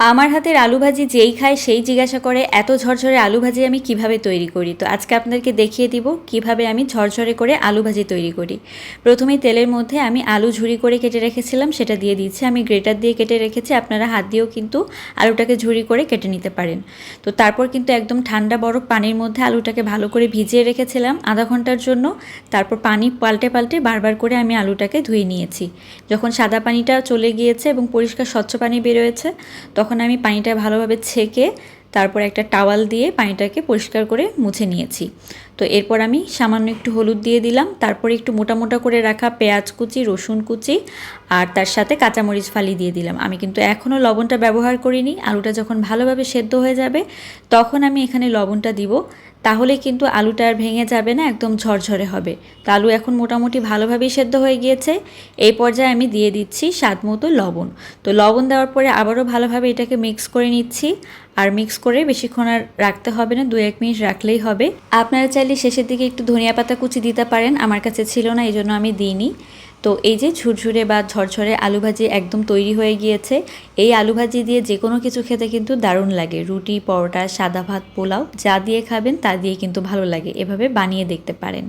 আমার হাতের আলু ভাজি যেই খায় সেই জিজ্ঞাসা করে, এত ঝরঝরে আলু ভাজি আমি কীভাবে তৈরি করি? তো আজকে আপনাদেরকে দেখিয়ে দিব কীভাবে আমি ঝরঝরে করে আলু ভাজি তৈরি করি। প্রথমেই তেলের মধ্যে আমি আলু ঝুরি করে কেটে রেখেছিলাম, সেটা দিয়ে দিচ্ছি আমি গ্রেটার দিয়ে কেটে রেখেছি, আপনারা হাত দিয়েও কিন্তু আলুটাকে ঝুরি করে কেটে নিতে পারেন। তো তারপর কিন্তু একদম ঠান্ডা বরফ পানির মধ্যে আলুটাকে ভালো করে ভিজিয়ে রেখেছিলাম আধা ঘণ্টার জন্য। তারপর পানি পাল্টে পাল্টে বারবার করে আমি আলুটাকে ধুয়ে নিয়েছি। যখন সাদা পানিটা চলে গিয়েছে এবং পরিষ্কার স্বচ্ছ পানি বেরোয়েছে, তখন আমি পানিটা ভালোভাবে ছেঁকে তারপর একটা টাওয়াল দিয়ে পানিটাকে পরিষ্কার করে মুছে নিয়েছি। তো এরপর আমি সামান্য একটু হলুদ দিয়ে দিলাম। তারপর একটু মোটা মোটা করে রাখা পেঁয়াজ কুচি, রসুন কুচি আর তার সাথে কাঁচামরিচ ফালি দিয়ে দিলাম। আমি কিন্তু এখনও লবণটা ব্যবহার করিনি। আলুটা যখন ভালোভাবে সেদ্ধ হয়ে যাবে, তখন আমি এখানে লবণটা দিব। তাহলে কিন্তু আলুটা আর ভেঙে যাবে না, একদম ঝরঝরে হবে। তো আলু এখন মোটামুটি ভালোভাবেই সেদ্ধ হয়ে গিয়েছে। এই পর্যায়ে আমি দিয়ে দিচ্ছি স্বাদ মতো লবণ। তো লবণ দেওয়ার পরে আবারও ভালোভাবে এটাকে মিক্স করে নিচ্ছি। আর মিক্স করে বেশিক্ষণ আর রাখতে হবে না দু এক মিনিট রাখলেই হবে। আপনারা চাইলে শেষের দিকে একটু ধনিয়া পাতা কুচি দিতে পারেন। আমার কাছে ছিল না, এই জন্য আমি দিইনি। তো এই যে ঝুরঝুরে বা ঝরঝরে আলু ভাজি একদম তৈরি হয়ে গিয়েছে। এই আলু ভাজি দিয়ে যে কোনো কিছু খেতে কিন্তু দারুণ লাগে। রুটি, পরোটা, সাদা ভাত, পোলাও, যা দিয়ে খাবেন তা দিয়ে কিন্তু ভালো লাগে। এভাবে বানিয়ে দেখতে পারেন।